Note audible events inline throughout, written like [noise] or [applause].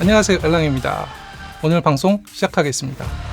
안녕하세요 엘랑입니다. 오늘 방송 시작하겠습니다.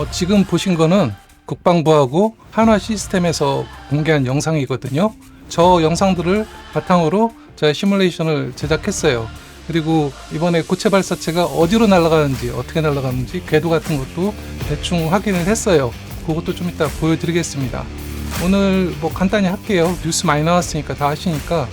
어, 지금 보신 거는 국방부하고 한화 시스템에서 공개한 영상이거든요. 저 영상들을 바탕으로 제가 시뮬레이션을 제작했어요. 그리고 이번에 고체 발사체가 어디로 날아가는지 어떻게 날아가는지 궤도 같은 것도 대충 확인을 했어요. 그것도 좀 이따 보여드리겠습니다. 오늘 뭐 간단히 할게요. 뉴스 많이 나왔으니까 다 하시니까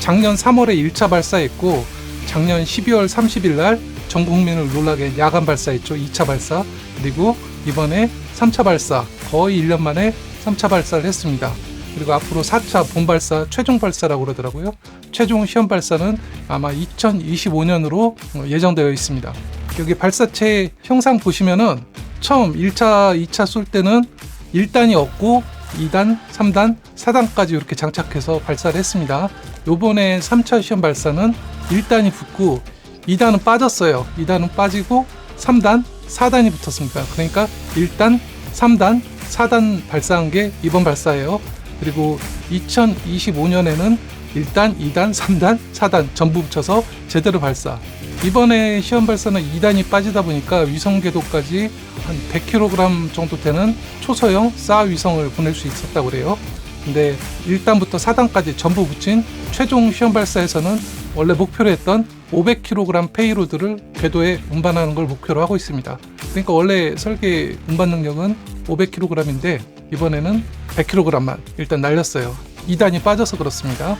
작년 3월에 1차 발사했고 작년 12월 30일 날 전 국민을 놀라게 야간 발사했죠. 2차 발사. 그리고 이번에 3차 발사. 거의 1년 만에 3차 발사를 했습니다. 그리고 앞으로 4차 본발사 최종 발사라고 그러더라고요. 최종 시험 발사는 아마 2025년으로 예정되어 있습니다. 여기 발사체 형상 보시면은 처음 1차, 2차 쏠 때는 1단이 없고 2단, 3단, 4단까지 이렇게 장착해서 발사를 했습니다. 요번에 3차 시험 발사는 1단이 붙고 2단은 빠졌어요. 2단은 빠지고 3단, 4단이 붙었습니다. 그러니까 1단, 3단, 4단 발사한 게 이번 발사예요. 그리고 2025년에는 1단, 2단, 3단, 4단 전부 붙여서 제대로 발사. 이번에 시험 발사는 2단이 빠지다 보니까 위성 궤도까지 한 100kg 정도 되는 초소형 쌀 위성을 보낼 수 있었다고 그래요. 근데 1단부터 4단까지 전부 붙인 최종 시험 발사에서는 원래 목표로 했던 500kg 페이로드를 궤도에 운반하는 걸 목표로 하고 있습니다. 그러니까 원래 설계 운반 능력은 500kg인데 이번에는 100kg만 일단 날렸어요. 2단이 빠져서 그렇습니다.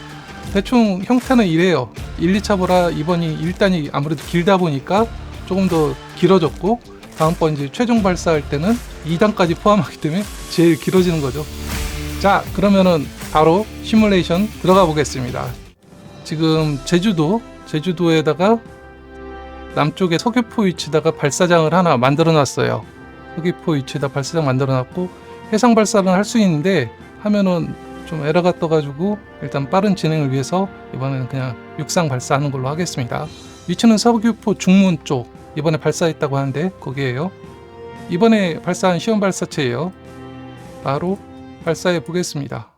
대충 형태는 이래요. 1, 2차보다 이번이 1단이 아무래도 길다 보니까 조금 더 길어졌고 다음번 이제 최종 발사할 때는 2단까지 포함하기 때문에 제일 길어지는 거죠. 자, 그러면은 바로 시뮬레이션 들어가 보겠습니다. 지금 제주도, 제주도에다가 남쪽에 서귀포 위치다가 발사장을 하나 만들어 놨어요. 서귀포 위치에다 발사장 만들어 놨고 해상 발사는 할 수 있는데 하면은 좀 에러가 떠가지고 일단 빠른 진행을 위해서 이번에는 그냥 육상 발사하는 걸로 하겠습니다. 위치는 서귀포 중문 쪽 이번에 발사했다고 하는데 거기에요. 이번에 발사한 시험 발사체예요. 바로 발사해 보겠습니다.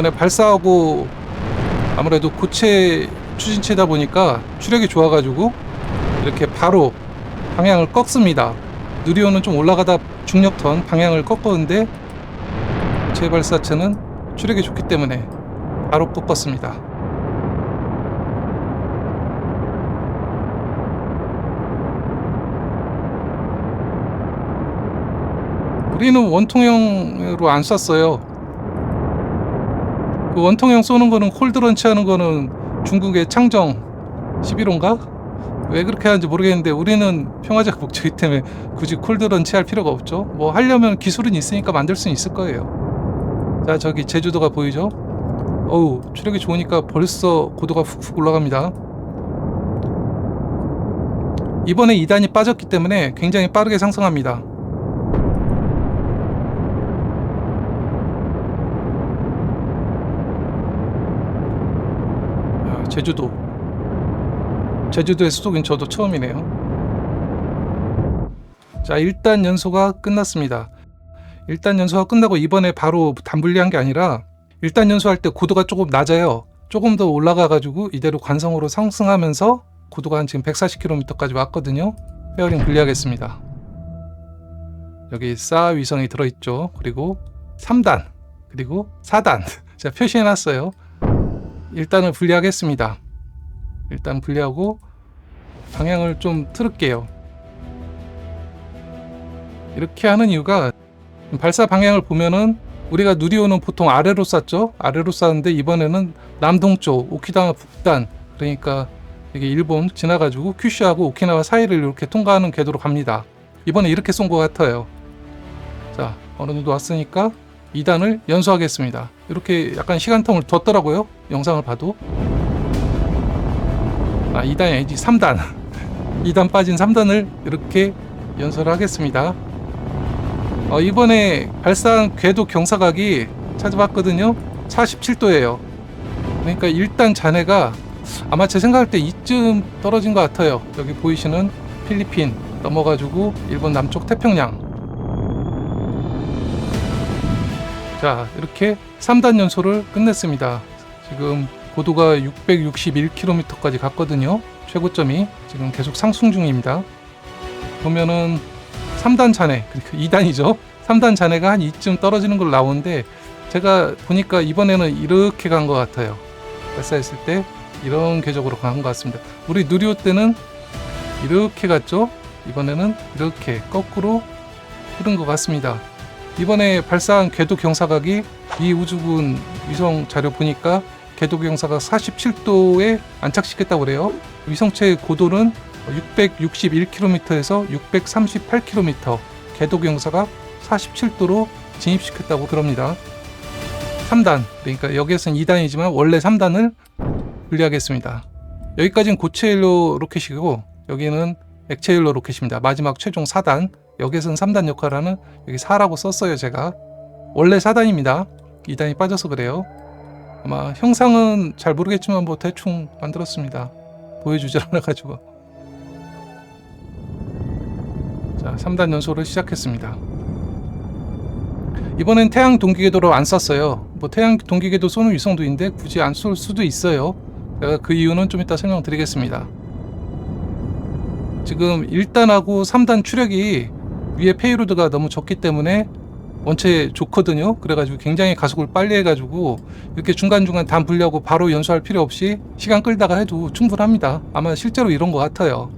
이번에 발사하고 아무래도 고체 추진체다 보니까 추력이 좋아가지고 이렇게 바로 방향을 꺾습니다. 누리호는 좀 올라가다 중력턴 방향을 꺾었는데 제 발사체는 추력이 좋기 때문에 바로 꺾었습니다. 우리는 원통형으로 안 쐈어요. 그 원통형 쏘는 거는 홀드런치 하는 거는 중국의 창정 11호인가? 왜 그렇게 하는지 모르겠는데 우리는 평화적 목적이기 때문에 굳이 콜드런치 할 필요가 없죠. 뭐 하려면 기술은 있으니까 만들 수는 있을 거예요. 자 저기 제주도가 보이죠? 어우 추력이 좋으니까 벌써 고도가 훅훅 올라갑니다. 이번에 2단이 빠졌기 때문에 굉장히 빠르게 상승합니다. 아, 제주도 제주도에 수속인 저도 처음이네요. 자, 일단 연소가 끝났습니다. 일단 연소가 끝나고 이번에 바로 단분리한 게 아니라 일단 연소할 때 고도가 조금 낮아요. 조금 더 올라가 가지고 이대로 관성으로 상승하면서 고도가 한 지금 140km까지 왔거든요. 페어링 분리하겠습니다. 여기 싸 위성이 들어있죠. 그리고 3단 그리고 4단 [laughs] 제가 표시해 놨어요. 일단은 분리하겠습니다. 일단 분리하고 방향을 좀 틀을게요. 이렇게 하는 이유가 발사 방향을 보면은 우리가 누리호는 보통 아래로 쐈죠. 아래로 쐈는데 이번에는 남동쪽 오키나와 북단 그러니까 이게 일본 지나가지고 큐슈하고 오키나와 사이를 이렇게 통과하는 궤도로 갑니다. 이번에 이렇게 쏜 것 같아요. 자 어느 정도 왔으니까 2단을 연소하겠습니다. 이렇게 약간 시간텀을 뒀더라고요. 영상을 봐도. 아 2단이 아니지 3단. 2단 [laughs] 빠진 3단을 이렇게 연설을 하겠습니다. 어, 이번에 발사한 궤도 경사각이 찾아봤거든요. 47도예요. 그러니까 일단 잔해가 아마 제 생각할 때 이쯤 떨어진 것 같아요. 여기 보이시는 필리핀 넘어가지고 일본 남쪽 태평양 자 이렇게 3단 연소를 끝냈습니다 지금 고도가 661km까지 갔거든요. 최고점이 지금 계속 상승 중입니다. 보면은 3단 잔해, 그러니까 2단이죠. 3단 잔해가 한 이쯤 떨어지는 걸로 나오는데 제가 보니까 이번에는 이렇게 간 것 같아요. 발사했을 때 이런 궤적으로 간 것 같습니다. 우리 누리호 때는 이렇게 갔죠. 이번에는 이렇게 거꾸로 흐른 것 같습니다. 이번에 발사한 궤도 경사각이 이 우주군 위성 자료 보니까 궤도 경사가 47도에 안착시켰다고 그래요. 위성체의 고도는 661km에서 638km, 궤도 경사가 47도로 진입시켰다고 그럽니다. 3단, 그러니까 여기에서는 2단이지만 원래 3단을 분리하겠습니다. 여기까지는 고체 연료 로켓이고 여기는 액체 연료 로켓입니다. 마지막 최종 4단, 여기에서는 3단 역할을 하는 여기 4라고 썼어요 제가. 원래 4단입니다. 2단이 빠져서 그래요. 아마 형상은 잘 모르겠지만 뭐 대충 만들었습니다. 보여주질 [laughs] 않아가지고. 자, 3단 연소를 시작했습니다. 이번엔 태양 동기궤도로 안 쐈어요. 뭐 태양 동기궤도 쏘는 위성도 있는데 굳이 안 쏠 수도 있어요. 제가 그 이유는 좀 이따 설명드리겠습니다. 지금 1단하고 3단 추력이 위에 페이로드가 너무 적기 때문에 원체 좋거든요. 그래가지고 굉장히 가속을 빨리 해가지고 이렇게 중간중간 단 분리하고 바로 연소할 필요 없이 시간 끌다가 해도 충분합니다. 아마 실제로 이런 것 같아요.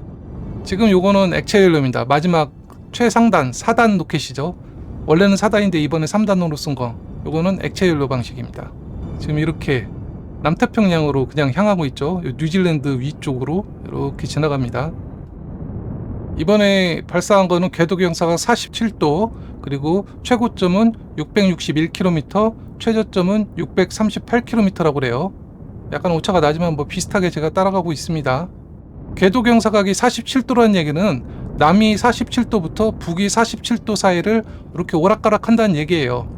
지금 요거는 액체 연료입니다. 마지막 최상단 4단 로켓이죠. 원래는 4단인데 이번에 3단으로 쓴 거. 요거는 액체 연료 방식입니다. 지금 이렇게 남태평양으로 그냥 향하고 있죠. 요 뉴질랜드 위쪽으로 이렇게 지나갑니다. 이번에 발사한 거는 궤도 경사가 47도 그리고 최고점은 661km 최저점은 638km라고 그래요. 약간 오차가 나지만 뭐 비슷하게 제가 따라가고 있습니다. 궤도 경사각이 47도라는 얘기는 남이 47도부터 북이 47도 사이를 이렇게 오락가락 한다는 얘기예요.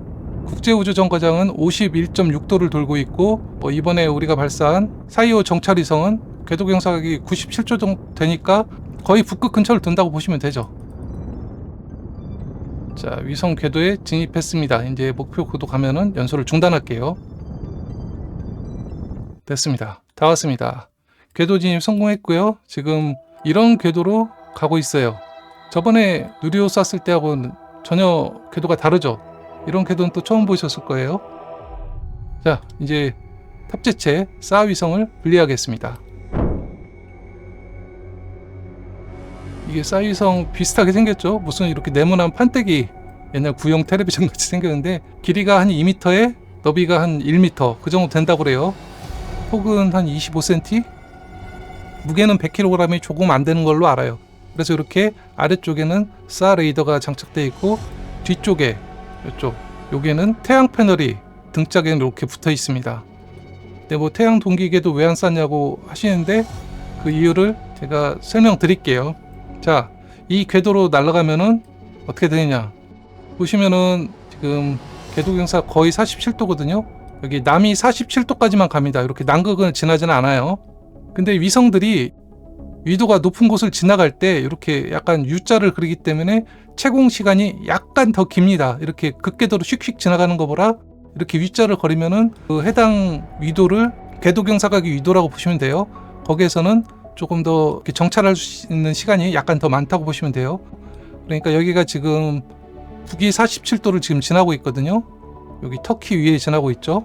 국제우주정거장은 51.6도를 돌고 있고 뭐 이번에 우리가 발사한 사이오 정찰위성은 궤도 경사각이 97도 정도 되니까 거의 북극 근처를 둔다고 보시면 되죠. 자, 위성 궤도에 진입했습니다. 이제 목표 고도 가면은 연소를 중단할게요. 됐습니다. 다 왔습니다. 궤도 진입 성공했고요. 지금 이런 궤도로 가고 있어요. 저번에 누리호 쐈을 때하고는 전혀 궤도가 다르죠. 이런 궤도는 또 처음 보셨을 거예요. 자, 이제 탑재체 싸 위성을 분리하겠습니다. 이게 싸이성 비슷하게 생겼죠. 무슨 이렇게 네모난 판때기 옛날 구형 텔레비전 같이 생겼는데 길이가 한 2m에 너비가 한 1m 그 정도 된다고 그래요. 폭은 한 25cm? 무게는 100kg이 조금 안 되는 걸로 알아요. 그래서 이렇게 아래쪽에는 사 레이더가 장착되어 있고 뒤쪽에 이쪽 여기에는 태양 패널이 등짝에 이렇게 붙어 있습니다. 근데 뭐 태양 동기계도 왜 안 쌌냐고 하시는데 그 이유를 제가 설명드릴게요. 자, 이 궤도로 날아가면은 어떻게 되느냐? 보시면은 지금 궤도 경사 거의 47도거든요. 여기 남이 47도까지만 갑니다. 이렇게 남극을 지나지는 않아요. 근데 위성들이 위도가 높은 곳을 지나갈 때 이렇게 약간 U자를 그리기 때문에 채공 시간이 약간 더 깁니다. 이렇게 극궤도로 휙휙 지나가는 것보다 이렇게 V자를 그리면은 그 해당 위도를 궤도 경사각의 위도라고 보시면 돼요. 거기에서는 조금 더 정찰할 수 있는 시간이 약간 더 많다고 보시면 돼요. 그러니까 여기가 지금 북위 47도를 지금 지나고 있거든요. 여기 터키 위에 지나고 있죠.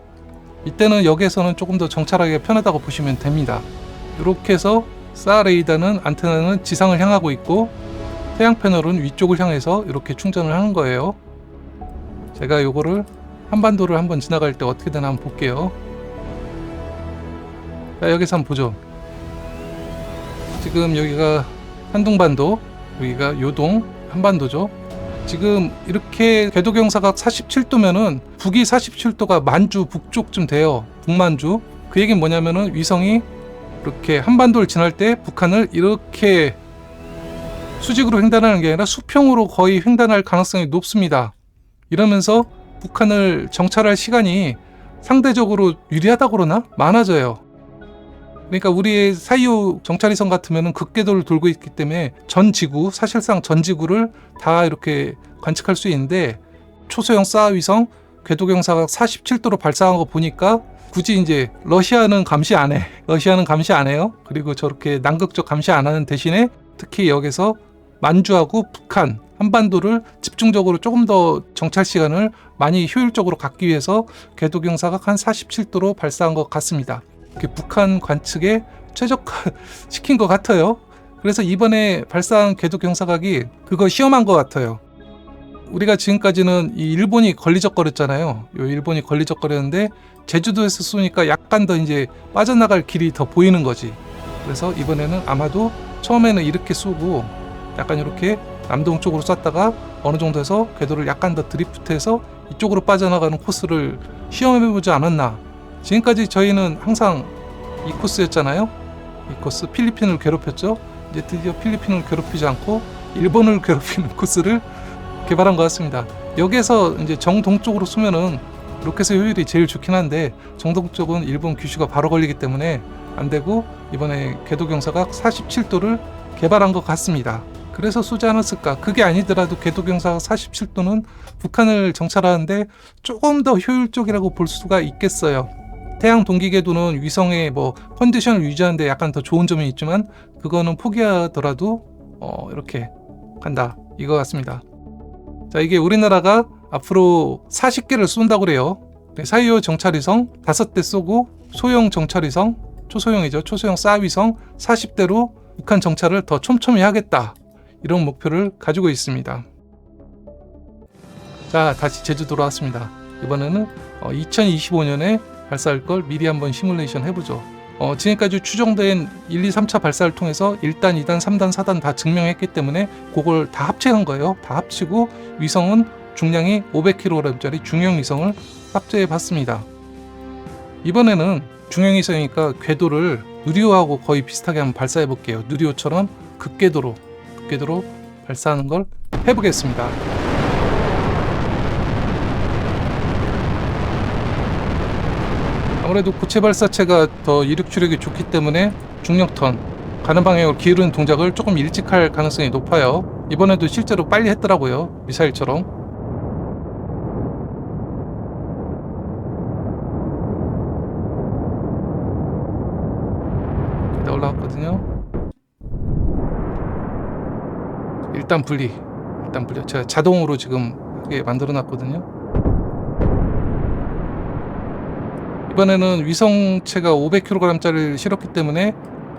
이때는 여기에서는 조금 더 정찰하기가 편하다고 보시면 됩니다. 이렇게 해서 사 레이더는 안테나는 지상을 향하고 있고 태양 패널은 위쪽을 향해서 이렇게 충전을 하는 거예요. 제가 요거를 한반도를 한번 지나갈 때 어떻게 되나 한번 볼게요. 자, 여기서 한번 보죠. 지금 여기가 한동반도, 여기가 요동 한반도죠. 지금 이렇게 궤도 경사각 47도면은 북이 47도가 만주 북쪽쯤 돼요. 북만주. 그 얘기는 뭐냐면은 위성이 이렇게 한반도를 지날 때 북한을 이렇게 수직으로 횡단하는 게 아니라 수평으로 거의 횡단할 가능성이 높습니다. 이러면서 북한을 정찰할 시간이 상대적으로 유리하다고 그러나 많아져요. 그러니까 우리의 사이오 정찰위성 같으면 극궤도를 돌고 있기 때문에 전 지구 사실상 전 지구를 다 이렇게 관측할 수 있는데 초소형 싸 위성 궤도 경사각 47도로 발사한 거 보니까 굳이 이제 러시아는 감시 안 해. [laughs] 러시아는 감시 안 해요. 그리고 저렇게 남극적 감시 안 하는 대신에 특히 여기서 만주하고 북한 한반도를 집중적으로 조금 더 정찰 시간을 많이 효율적으로 갖기 위해서 궤도 경사각 한 47도로 발사한 것 같습니다. 북한 관측에 최적화 [laughs] 시킨 것 같아요. 그래서 이번에 발사한 궤도 경사각이 그거 시험한 것 같아요. 우리가 지금까지는 이 일본이 걸리적거렸잖아요. 요 일본이 걸리적거렸는데 제주도에서 쏘니까 약간 더 이제 빠져나갈 길이 더 보이는 거지. 그래서 이번에는 아마도 처음에는 이렇게 쏘고 약간 이렇게 남동쪽으로 쐈다가 어느 정도에서 궤도를 약간 더 드리프트해서 이쪽으로 빠져나가는 코스를 시험해보지 않았나. 지금까지 저희는 항상 이 코스였잖아요. 이 코스 필리핀을 괴롭혔죠. 이제 드디어 필리핀을 괴롭히지 않고 일본을 [laughs] 괴롭히는 코스를 개발한 것 같습니다. 여기에서 이제 정동쪽으로 쏘면은 로켓의 효율이 제일 좋긴 한데 정동쪽은 일본 규슈가 바로 걸리기 때문에 안 되고 이번에 궤도 경사각 47도를 개발한 것 같습니다. 그래서 쏘지 않았을까? 그게 아니더라도 궤도 경사각 47도는 북한을 정찰하는데 조금 더 효율적이라고 볼 수가 있겠어요. 태양 동기궤도는 위성의 뭐 컨디션을 유지하는데 약간 더 좋은 점이 있지만 그거는 포기하더라도 어 이렇게 간다 이거 같습니다. 자 이게 우리나라가 앞으로 40개를 쏜다고 그래요. 네, 사이오 정찰위성 5대 쏘고 소형 정찰위성 초소형이죠. 초소형 싸위성 40대로 북한 정찰을 더 촘촘히 하겠다. 이런 목표를 가지고 있습니다. 자 다시 제주도로 왔습니다. 이번에는 2025년에 발사할 걸 미리 한번 시뮬레이션 해보죠. 어, 지금까지 추정된 1, 2, 3차 발사를 통해서 1단, 2단, 3단, 4단 다 증명했기 때문에 그걸 다 합체한 거예요. 다 합치고 위성은 중량이 500kg짜리 중형 위성을 탑재해 봤습니다. 이번에는 중형 위성이니까 궤도를 누리호하고 거의 비슷하게 한번 발사해 볼게요. 누리호처럼 극궤도로 극궤도로 발사하는 걸 해보겠습니다. 아무래도 고체 발사체가 더 이륙 추력이 좋기 때문에 중력턴 가는 방향으로 기울이는 동작을 조금 일찍 할 가능성이 높아요. 이번에도 실제로 빨리 했더라고요. 미사일처럼. 일단 올라왔거든요. 일단 분리. 일단 분리. 제가 자동으로 지금 하게 만들어 놨거든요. 이번에는 위성체가 500kg짜리를 실었기 때문에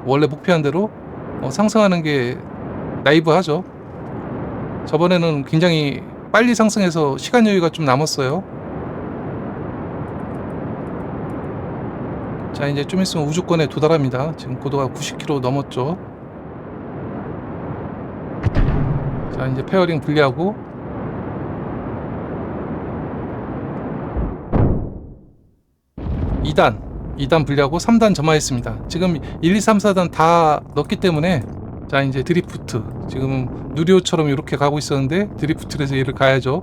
원래 목표한 대로 어, 상승하는 게 나이브하죠. 저번에는 굉장히 빨리 상승해서 시간 여유가 좀 남았어요. 자 이제 좀 있으면 우주권에 도달합니다. 지금 고도가 90km 넘었죠. 자 이제 페어링 분리하고 이단 2단 분리하고 3단 점화했습니다. 지금 1, 2, 3, 4단 다 넣었기 때문에 자 이제 드리프트 지금 누리호처럼 이렇게 가고 있었는데 드리프트를 해서 얘를 가야죠.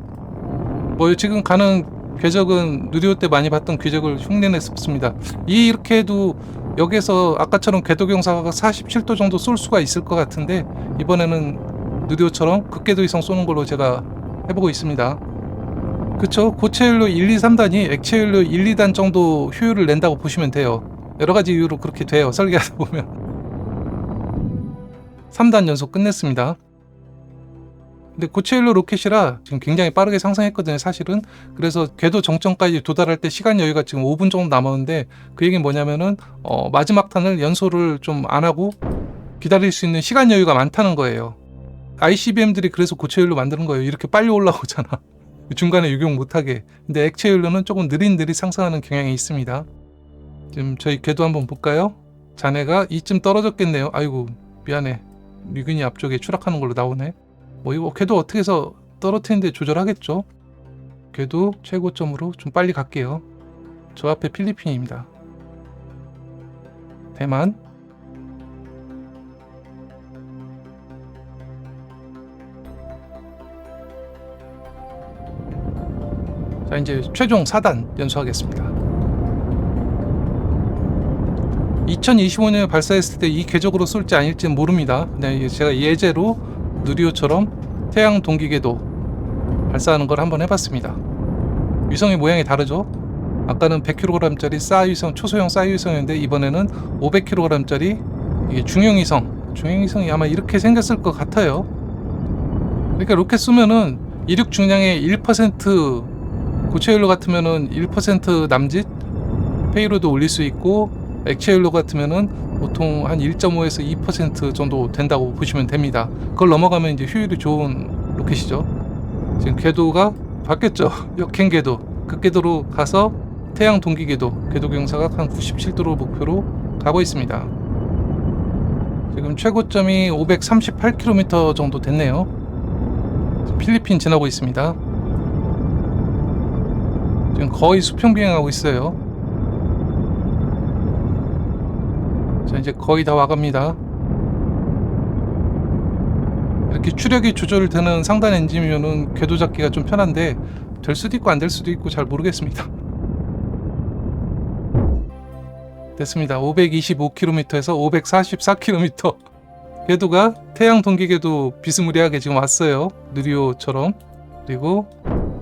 뭐 지금 가는 궤적은 누리호 때 많이 봤던 궤적을 흉내냈습니다. 이 이렇게 해도 여기서 아까처럼 궤도 경사가 47도 정도 쏠 수가 있을 것 같은데 이번에는 누리호처럼 극궤도 이상 쏘는 걸로 제가 해보고 있습니다. 그쵸? 고체율로 1, 2, 3단이 액체율로 1, 2단 정도 효율을 낸다고 보시면 돼요. 여러 가지 이유로 그렇게 돼요 설계하다 [laughs] 보면. 3단 연속 끝냈습니다. 근데 고체율로 로켓이라 지금 굉장히 빠르게 상승했거든요 사실은. 그래서 궤도 정점까지 도달할 때 시간 여유가 지금 5분 정도 남았는데 그 얘기는 뭐냐면은 어, 마지막 탄을 연소를 좀 안 하고 기다릴 수 있는 시간 여유가 많다는 거예요. ICBM들이 그래서 고체율로 만드는 거예요. 이렇게 빨리 올라오잖아 중간에 유경 못하게. 근데 액체 연료는 조금 느릿느릿 상승하는 경향이 있습니다. 지금 저희 궤도 한번 볼까요? 자네가 이쯤 떨어졌겠네요. 아이고 미안해. 미근이 앞쪽에 추락하는 걸로 나오네. 뭐 이거 궤도 어떻게 해서 떨어뜨리는데 조절하겠죠? 궤도 최고점으로 좀 빨리 갈게요. 저 앞에 필리핀입니다. 대만. 자 이제 최종 4단 연수하겠습니다. 2025년에 발사했을 때 이 궤적으로 쏠지 아닐지는 모릅니다. 근데 제가 예제로 누리호처럼 태양 동기궤도 발사하는 걸 한번 해봤습니다. 위성의 모양이 다르죠? 아까는 100kg짜리 싸위성 초소형 싸위성이었는데 이번에는 500kg짜리 이게 중형위성 중형위성이 아마 이렇게 생겼을 것 같아요. 그러니까 로켓 쏘면은 이륙 중량의 1% 고체연료 같으면은 1% 남짓 페이로드 올릴 수 있고 액체연료 같으면은 보통 한 1.5에서 2% 정도 된다고 보시면 됩니다. 그걸 넘어가면 이제 효율이 좋은 로켓이죠. 지금 궤도가 바뀌었죠. [laughs] 역행 궤도. 그 궤도로 가서 태양 동기 궤도, 궤도 경사가 한 97도로 목표로 가고 있습니다. 지금 최고점이 538km 정도 됐네요. 필리핀 지나고 있습니다. 지금 거의 수평 비행하고 있어요. 자 이제 거의 다 와갑니다. 이렇게 추력이 조절되는 상단 엔진이면은 궤도 잡기가 좀 편한데 될 수도 있고 안 될 수도 있고 잘 모르겠습니다. 됐습니다. 525km에서 544km 궤도가 태양 동기 궤도 비스무리하게 지금 왔어요. 느리오처럼 그리고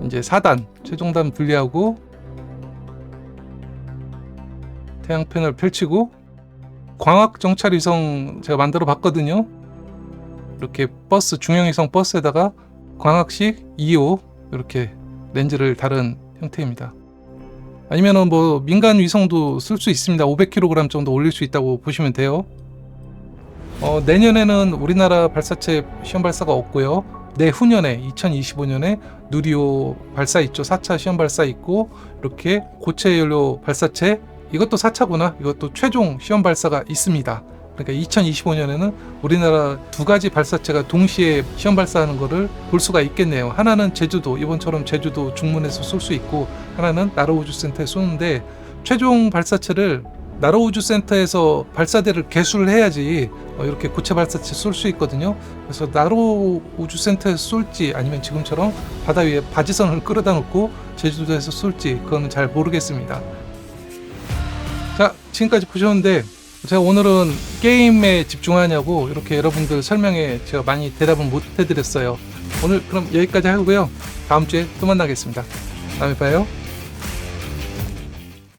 이제 4단 최종단 분리하고 태양팬을 펼치고 광학 정찰 위성 제가 만들어 봤거든요. 이렇게 버스 중형 위성 버스에다가 광학식 2호 이렇게 렌즈를 다른 형태입니다. 아니면은 뭐 민간 위성도 쓸 수 있습니다. 500kg 정도 올릴 수 있다고 보시면 돼요. 어, 내년에는 우리나라 발사체 시험 발사가 없고요. 내후년에 2025년에 누리호 발사 있죠. 4차 시험 발사 있고 이렇게 고체 연료 발사체 이것도 4차구나. 이것도 최종 시험 발사가 있습니다. 그러니까 2025년에는 우리나라 두 가지 발사체가 동시에 시험 발사하는 것을 볼 수가 있겠네요. 하나는 제주도, 이번처럼 제주도 중문에서 쏠 수 있고, 하나는 나로우주 센터에 쏘는데, 최종 발사체를 나로 우주 센터에서 발사대를 개수를 해야지 어, 이렇게 고체 발사체 쏠 수 있거든요. 그래서 나로 우주 센터에서 쏠지 아니면 지금처럼 바다 위에 바지선을 끌어다 놓고 제주도에서 쏠지 그거는 잘 모르겠습니다. 자, 지금까지 보셨는데 제가 오늘은 게임에 집중하냐고 이렇게 여러분들 설명에 제가 많이 대답은 못 해드렸어요. 오늘 그럼 여기까지 하고요. 다음 주에 또 만나겠습니다. 다음에 봐요.